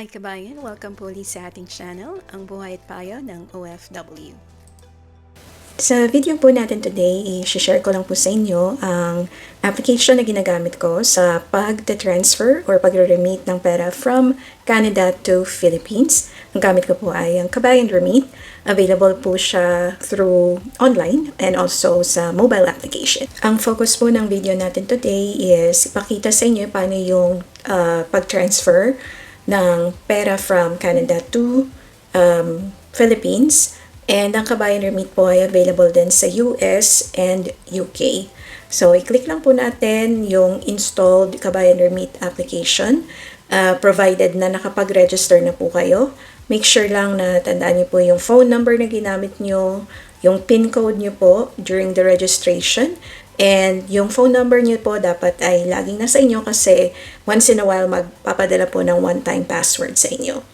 Hi kabayan, welcome po ulit sa ating channel, ang buhay at payo ng OFW. Sa video po natin today, i-share ko lang po sa inyo ang application na ginagamit ko sa pag-transfer or pag-remit ng pera from Canada to Philippines. Ang gamit ko po ay ang Kabayan Remit. Available po siya through online and also sa mobile application. Ang focus po ng video natin today is ipakita sa inyo paano yung uh, pag-transfer ng pera from Canada to um, Philippines. And ang Kabayan Remit po ay available din sa US and UK. So, i-click lang po natin yung installed Kabayan Remit application. Uh, provided na nakapag-register na po kayo. Make sure lang na tandaan niyo po yung phone number na ginamit niyo, yung PIN code niyo po during the registration, And yung phone number niyo po dapat ay laging nasa inyo kasi once in a while magpapadala po ng one-time password sa inyo.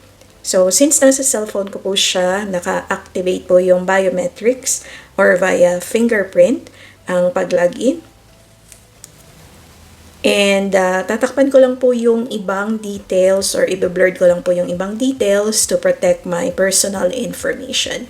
So, since nasa cellphone ko po siya, naka-activate po yung biometrics or via fingerprint ang pag-login. And uh, tatakpan ko lang po yung ibang details or i-blurred ko lang po yung ibang details to protect my personal information.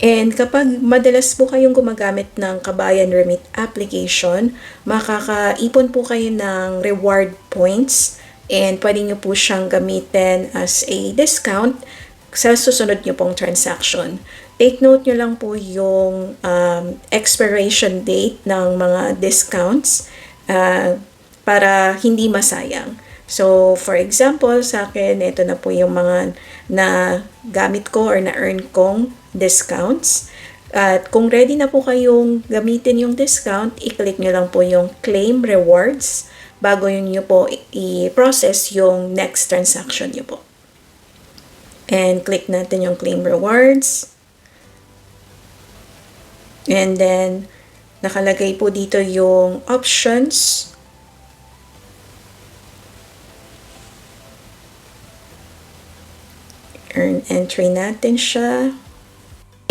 And kapag madalas po kayong gumagamit ng Kabayan Remit application, makakaipon po kayo ng reward points and pwede nyo po siyang gamitin as a discount sa susunod nyo pong transaction. Take note nyo lang po yung um, expiration date ng mga discounts uh, para hindi masayang. So, for example, sa akin, ito na po yung mga na gamit ko or na-earn kong discounts. At kung ready na po kayong gamitin yung discount, i-click nyo lang po yung claim rewards bago yun nyo po i-process yung next transaction nyo po. And click natin yung claim rewards. And then, nakalagay po dito yung options earn entry natin siya.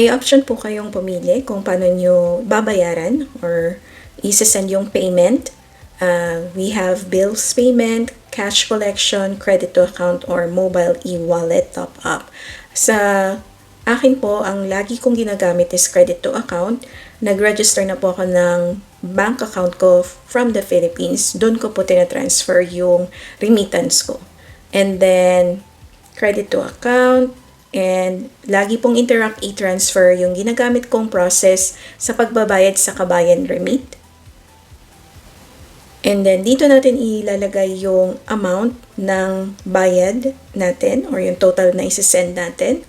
May option po kayong pumili kung paano nyo babayaran or isa-send yung payment. Uh, we have bills payment, cash collection, credit to account, or mobile e-wallet top-up. Sa akin po, ang lagi kong ginagamit is credit to account. Nag-register na po ako ng bank account ko from the Philippines. Doon ko po tinatransfer yung remittance ko. And then, credit to account, and lagi pong Interact e-transfer yung ginagamit kong process sa pagbabayad sa Kabayan Remit. And then, dito natin ilalagay yung amount ng bayad natin or yung total na isi-send natin.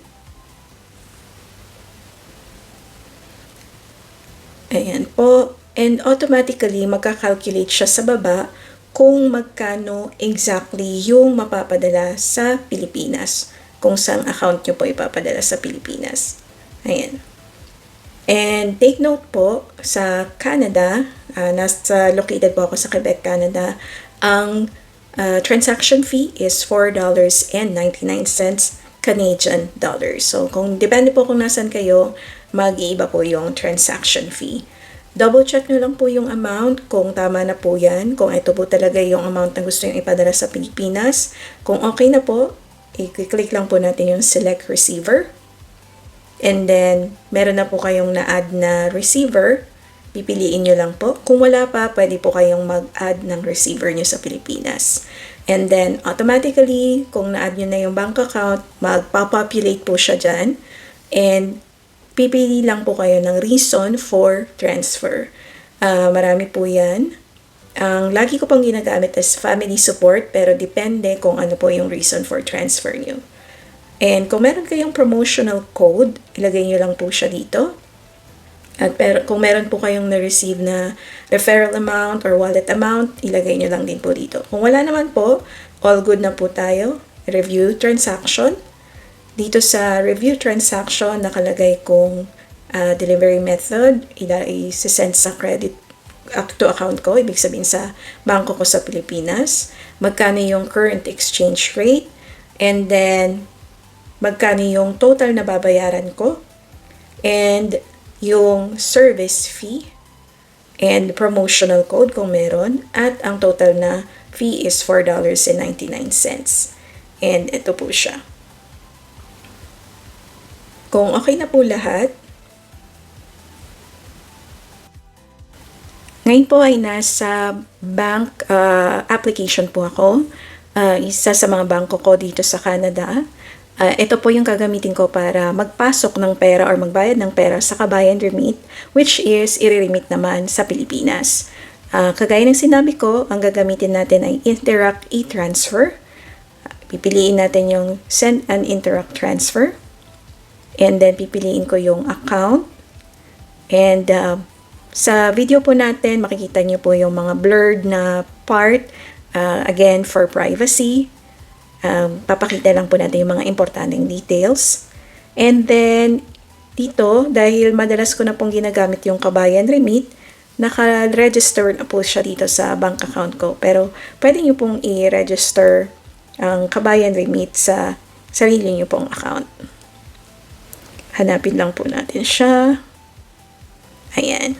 Ayan po. And automatically, magka-calculate siya sa baba kung magkano exactly yung mapapadala sa Pilipinas. Kung saan account nyo po ipapadala sa Pilipinas. Ayan. And take note po, sa Canada, uh, nasa located po ako sa Quebec, Canada, ang uh, transaction fee is $4.99 Canadian dollars. So, kung depende po kung nasan kayo, mag-iiba po yung transaction fee. Double check nyo lang po yung amount kung tama na po yan, kung ito po talaga yung amount na gusto yung ipadala sa Pilipinas. Kung okay na po, i-click lang po natin yung select receiver. And then, meron na po kayong na-add na receiver. Pipiliin nyo lang po. Kung wala pa, pwede po kayong mag-add ng receiver nyo sa Pilipinas. And then, automatically, kung na-add nyo na yung bank account, mag-populate po siya dyan. And pipili lang po kayo ng reason for transfer. Uh, marami po yan. Ang lagi ko pang ginagamit is family support pero depende kung ano po yung reason for transfer nyo. And kung meron kayong promotional code, ilagay nyo lang po siya dito. At pero, kung meron po kayong na-receive na referral amount or wallet amount, ilagay nyo lang din po dito. Kung wala naman po, all good na po tayo. Review transaction. Dito sa review transaction, nakalagay kung uh, delivery method, i-send sa credit to account ko, ibig sabihin sa bangko ko sa Pilipinas, magkano yung current exchange rate, and then magkano yung total na babayaran ko, and yung service fee, and promotional code kung meron, at ang total na fee is $4.99. And ito po siya. Kung okay na po lahat, ngayon po ay nasa bank uh, application po ako. Uh, isa sa mga bangko ko dito sa Canada. Uh, ito po yung gagamitin ko para magpasok ng pera or magbayad ng pera sa Kabayan Remit, which is i-remit naman sa Pilipinas. Uh, kagaya ng sinabi ko, ang gagamitin natin ay Interact e-transfer. Pipiliin natin yung Send an Interact Transfer. And then pipiliin ko yung account. And uh, sa video po natin, makikita nyo po yung mga blurred na part. Uh, again, for privacy. Um, papakita lang po natin yung mga importanteng details. And then, dito, dahil madalas ko na pong ginagamit yung Kabayan Remit, naka-register na po siya dito sa bank account ko. Pero, pwede nyo pong i-register ang Kabayan Remit sa sarili nyo pong account. Hanapin lang po natin siya. Ayan.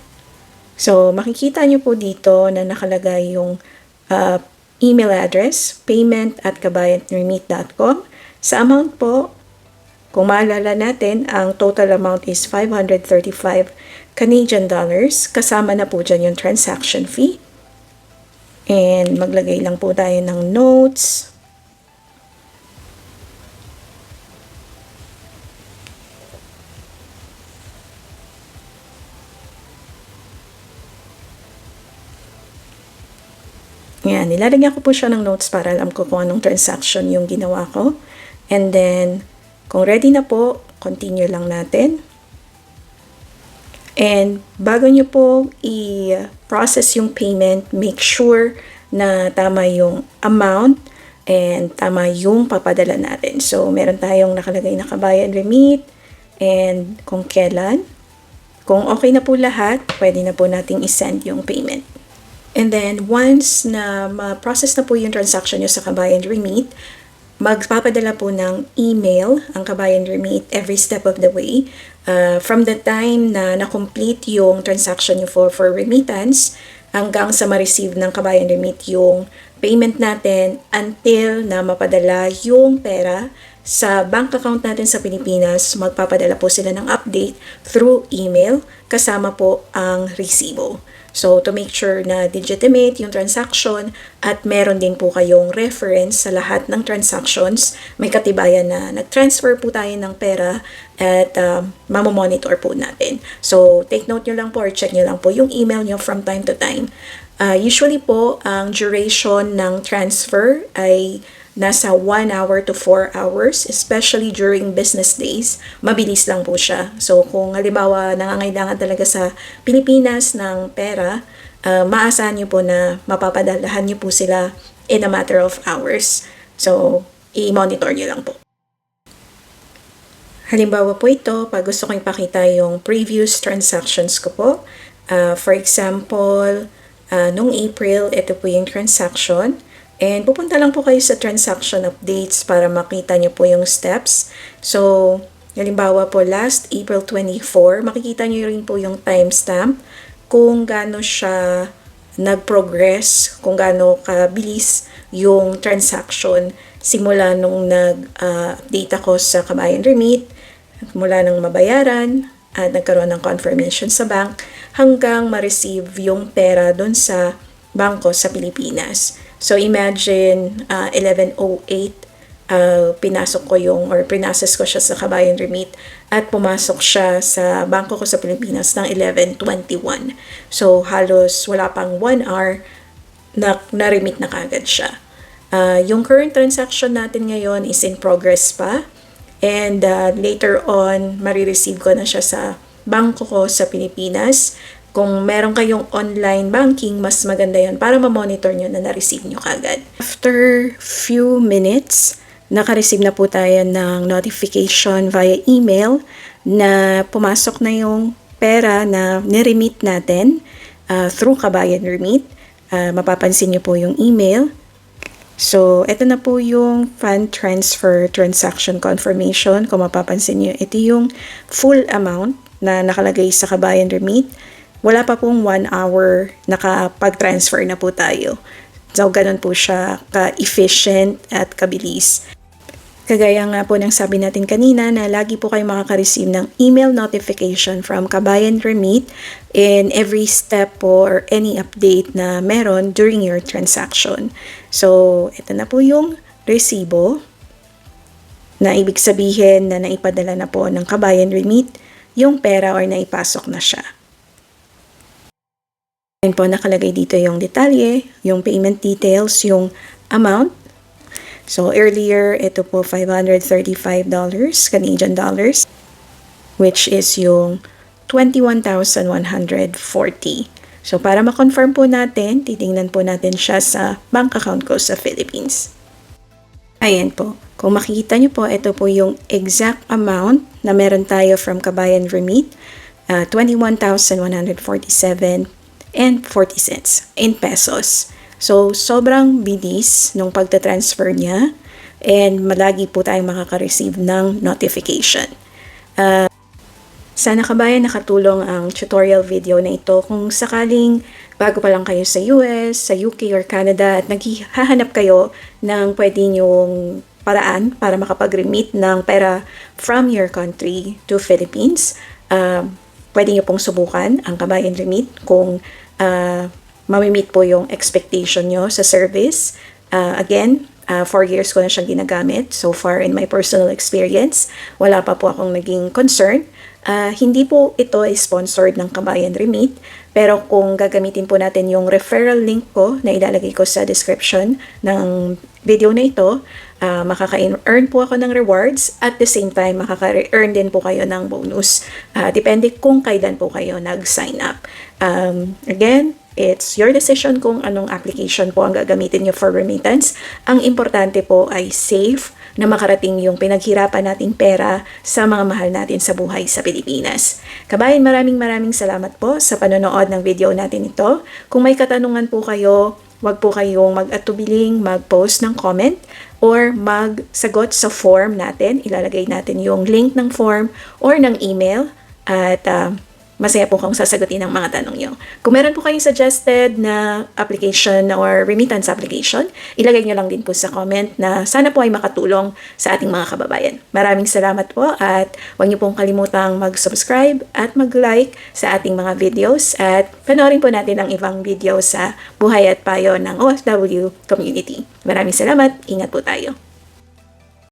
So, makikita nyo po dito na nakalagay yung uh, email address, payment at kabayanremit.com. Sa amount po, kung maalala natin, ang total amount is 535 Canadian dollars. Kasama na po dyan yung transaction fee. And maglagay lang po tayo ng notes. Yan, nilalagyan ko po siya ng notes para alam ko kung anong transaction yung ginawa ko. And then, kung ready na po, continue lang natin. And bago nyo po i-process yung payment, make sure na tama yung amount and tama yung papadala natin. So, meron tayong nakalagay na kabayan remit and kung kailan. Kung okay na po lahat, pwede na po nating isend yung payment. And then, once na ma-process na po yung transaction nyo sa Kabayan Remit, magpapadala po ng email ang Kabayan Remit every step of the way. Uh, from the time na na-complete yung transaction nyo for, for remittance, hanggang sa ma-receive ng Kabayan Remit yung payment natin until na mapadala yung pera sa bank account natin sa Pilipinas, magpapadala po sila ng update through email kasama po ang resibo. So, to make sure na legitimate yung transaction at meron din po kayong reference sa lahat ng transactions, may katibayan na nag-transfer po tayo ng pera at um, mamomonitor po natin. So, take note nyo lang po or check nyo lang po yung email nyo from time to time. Uh, usually po, ang duration ng transfer ay nasa 1 hour to 4 hours, especially during business days. Mabilis lang po siya. So kung halimbawa nangangailangan talaga sa Pilipinas ng pera, uh, maasahan niyo po na mapapadalahan niyo po sila in a matter of hours. So i-monitor niyo lang po. Halimbawa po ito, pag gusto ko ipakita yung previous transactions ko po. Uh, for example, uh, nung April, ito po yung transaction. And pupunta lang po kayo sa transaction updates para makita niyo po yung steps. So, halimbawa po last April 24, makikita niyo rin po yung timestamp kung gaano siya nag-progress, kung gaano kabilis yung transaction simula nung nag-data uh, ko sa Kabayan Remit, mula nang mabayaran, at nagkaroon ng confirmation sa bank, hanggang ma-receive yung pera doon sa bangko sa Pilipinas. So imagine uh, 1108 uh, pinasok ko yung or pinases ko siya sa Kabayan Remit at pumasok siya sa bangko ko sa Pilipinas ng 1121. So halos wala pang 1 hour na na-remit na kagad siya. Uh, yung current transaction natin ngayon is in progress pa and uh, later on marireceive ko na siya sa bangko ko sa Pilipinas kung meron kayong online banking, mas maganda yon para ma-monitor nyo na na-receive nyo kagad. After few minutes, naka-receive na po tayo ng notification via email na pumasok na yung pera na niremit natin uh, through Kabayan Remit. Uh, mapapansin nyo po yung email. So, ito na po yung fund transfer transaction confirmation. Kung mapapansin nyo, ito yung full amount na nakalagay sa Kabayan Remit wala pa pong 1 hour nakapag-transfer na po tayo. So, ganun po siya ka-efficient at kabilis. Kagaya nga po ng sabi natin kanina na lagi po kayo makaka-receive ng email notification from Kabayan Remit in every step po or any update na meron during your transaction. So, ito na po yung resibo na ibig sabihin na naipadala na po ng Kabayan Remit yung pera or naipasok na siya. Ayan po nakalagay dito yung detalye, yung payment details, yung amount So earlier, ito po $535 Canadian dollars, which is yung 21,140. So para ma-confirm po natin, titingnan po natin siya sa bank account ko sa Philippines. Ayan po. Kung makikita nyo po, ito po yung exact amount na meron tayo from Kabayan Remit, uh, 21,147 and 40 cents in pesos. So, sobrang bilis nung pagta-transfer niya and malagi po tayong makaka-receive ng notification. Uh, sana kabayan nakatulong ang tutorial video na ito kung sakaling bago pa lang kayo sa US, sa UK or Canada at naghahanap kayo ng pwede nyong paraan para makapag-remit ng pera from your country to Philippines. Uh, pwede nyo pong subukan ang Kabayan Remit kung uh, mamimit po yung expectation nyo sa service. Uh, again, uh, four years ko na siyang ginagamit. So far in my personal experience, wala pa po akong naging concern. Uh, hindi po ito ay sponsored ng Kabayan Remit, pero kung gagamitin po natin yung referral link ko na ilalagay ko sa description ng video na ito, uh, makaka-earn po ako ng rewards at the same time makaka-earn din po kayo ng bonus. Uh, depende kung kailan po kayo nag-sign up. Um, again, It's your decision kung anong application po ang gagamitin nyo for remittance. Ang importante po ay safe na makarating yung pinaghirapan nating pera sa mga mahal natin sa buhay sa Pilipinas. Kabayan, maraming maraming salamat po sa panonood ng video natin ito. Kung may katanungan po kayo, wag po kayong mag-atubiling mag-post ng comment or magsagot sa form natin. Ilalagay natin yung link ng form or ng email at uh, masaya po kung sasagutin ang mga tanong nyo. Kung meron po kayong suggested na application or remittance application, ilagay nyo lang din po sa comment na sana po ay makatulong sa ating mga kababayan. Maraming salamat po at huwag nyo pong kalimutang mag-subscribe at mag-like sa ating mga videos at panoorin po natin ang ibang video sa buhay at payo ng OFW community. Maraming salamat. Ingat po tayo.